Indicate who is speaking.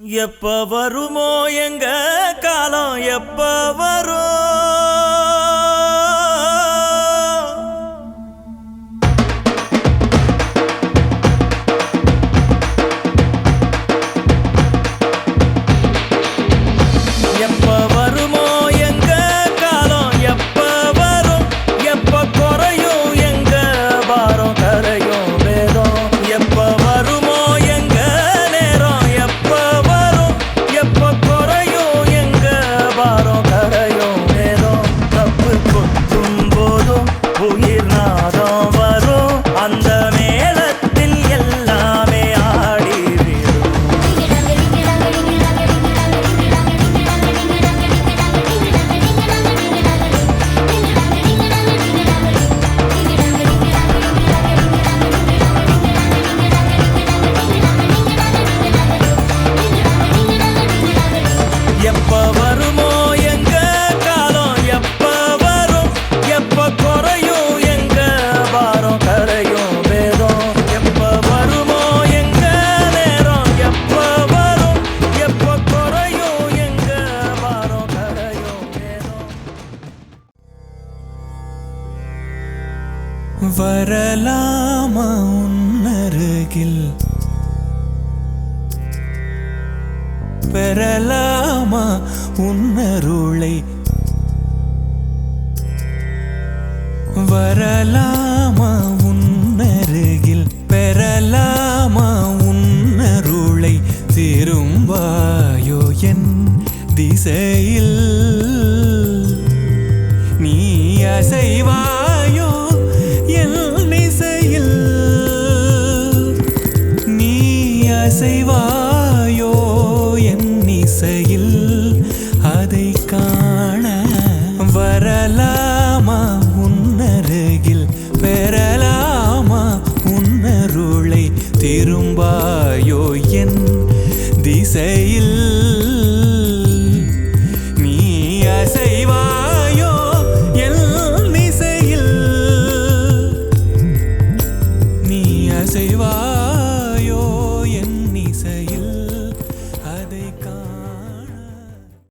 Speaker 1: எப்ப வருமோ எங்க காலம் எப்ப வரும்?
Speaker 2: வரலாமா உன்னருகில்? பெறலாமா உன்னருளை? வரலாமா உன்னருகில்? பெறலாமா உன்னருளை? திரும்பாயோ என் திசையில் இசைவாயோ என் இசையில்? அதை காண வரலாமா உன்னருகில்? பெறலாமா உன்னருளை திரும்பாயோ என் திசையில்?